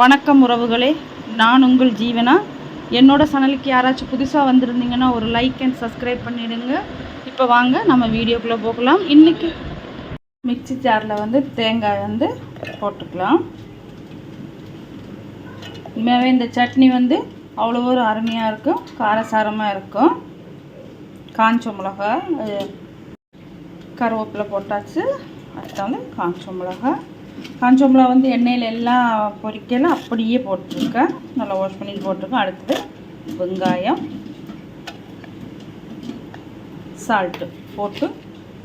வணக்கம் உறவுகளே. நான் உங்கள் ஜீவனா? என்னோட சேனலுக்கு யாராச்சும் புதுசாக வந்திருந்தீங்கன்னா ஒரு லைக் அண்ட் சப்ஸ்கிரைப் பண்ணிவிடுங்க இப்போ வாங்க நம்ம வீடியோக்குள்ளே போகலாம். இன்றைக்கி மிக்ஸி ஜாரில் வந்து தேங்காய் வந்து போட்டுக்கலாம். உண்மையாகவே இந்த சட்னி வந்து அவ்வளோ ஒரு அருமையாக இருக்கும் காரசாரமாக இருக்கும். காஞ்ச மிளகா அஹ், கருவேப்பிலை போட்டாச்சு. அடுத்து வந்து காஞ்ச மிளகா காஞ்ச மிளகா வந்து எண்ணெயில் எல்லாம் பொரிக்கல அப்படியே போட்டிருக்கேன். நல்லா வாஷ் பண்ணிட்டு போட்டிருக்கேன். அடுத்தது வெங்காயம் சால்ட்டு போட்டு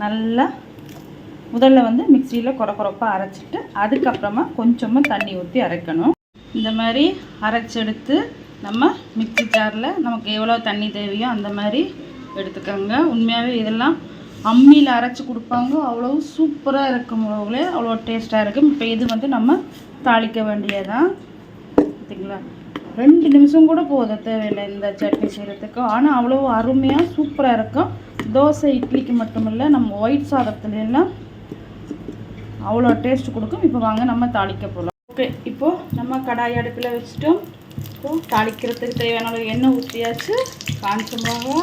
நல்லா முதல்ல வந்து மிக்சியில் குறை குறைப்பாக அரைச்சிட்டு அதுக்கப்புறமா கொஞ்சமாக தண்ணி ஊற்றி அரைக்கணும். இந்த மாதிரி அரைச்செடுத்து நம்ம மிக்ஸி ஜாரில் நமக்கு எவ்வளோ தண்ணி தேவையோ அந்த மாதிரி எடுத்துக்கோங்க. உண்மையாகவே இதெல்லாம் அம்மியில் அரைச்சி கொடுப்பாங்க. அவ்வளோ சூப்பராக இருக்கும் உணவுகளே. அவ்வளோ டேஸ்ட்டாக இருக்கும். இப்போ இது வந்து நம்ம தாளிக்க வேண்டியதான் பார்த்திங்களா ரெண்டு நிமிஷம் கூட போதும். தேவையில்லை. இந்த சட்னி செய்கிறதுக்கு ஆனால் அவ்வளோ அருமையாக சூப்பராக இருக்கும். தோசை இட்லிக்கு மட்டும் இல்லை நம்ம ஒயிட் சாதத்துலலாம் அவ்வளோ டேஸ்ட் கொடுக்கும். இப்போ வாங்க நம்ம தாளிக்க போகலாம் ஓகே இப்போது நம்ம கடாய் அடுப்பில் வச்சுட்டோம். இப்போது தாளிக்கிறதுக்கு தேவையான எண்ணெய் ஊற்றியாச்சு காஞ்ச மிளகா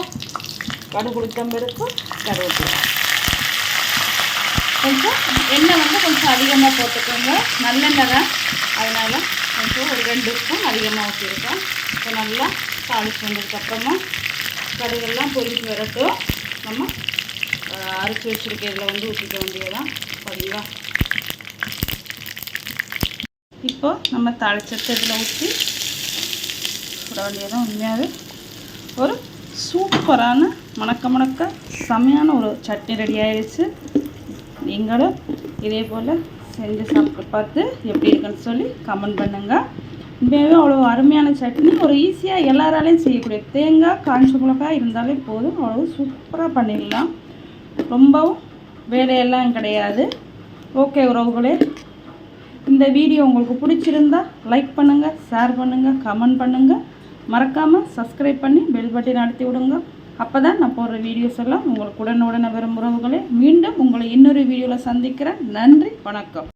கடுகு பிறகு கருவேப்பிலை. கொஞ்சம் எண்ணெய் வந்து கொஞ்சம் அதிகமாக போட்டுக்கோங்க. நல்லெண்ணெய் தான். அதனால் கொஞ்சம் ஒரு ரெண்டு ஸ்பூன் அதிகமாக ஊற்றிருக்கோம் இப்போ நல்லா தாளிச்சு வந்ததுக்கப்புறமா கடுகெல்லாம் பொரிஞ்சு வரட்டும். நம்ம அரைச்சி வச்சுருக்க இதில் வந்து ஊற்றிக்க வேண்டியதான் சரிங்களா? இப்போ நம்ம தாளிச்சத்தை இதில் ஊற்றி விட வேண்டியதான் உண்மையாகவே ஒரு சூப்பரான மணக்க மணக்க செமையான ஒரு சட்னி ரெடி ஆயிடுச்சு. நீங்களும் இதே போல் செஞ்சு சாப்பிட்டு பார்த்து எப்படி இருக்குன்னு சொல்லி கமெண்ட் பண்ணுங்கள் உண்மையாகவே அவ்வளோ அருமையான சட்னி. ஒரு ஈஸியாக எல்லாராலையும் செய்யக்கூடிய தேங்காய் காஞ்ச மிளகாய் இருந்தாலே போதும். அவ்வளோ சூப்பராக பண்ணிடலாம். ரொம்பவும் வேலையெல்லாம் கிடையாது. ஓகே உறவுகளே இந்த வீடியோ உங்களுக்கு பிடிச்சிருந்தா லைக் பண்ணுங்கள் ஷேர் பண்ணுங்கள் கமெண்ட் பண்ணுங்கள் மறக்காமல் சப்ஸ்கிரைப் பண்ணி பெல் பட்டன் அழுத்தி விடுங்க. அப்போ தான் நான் போடுற வீடியோஸ் எல்லாம் உங்களுக்கு உடனுடனே வரும் உறவுகளே. மீண்டும் உங்களை இன்னொரு வீடியோவில் சந்திக்கிறேன். நன்றி வணக்கம்.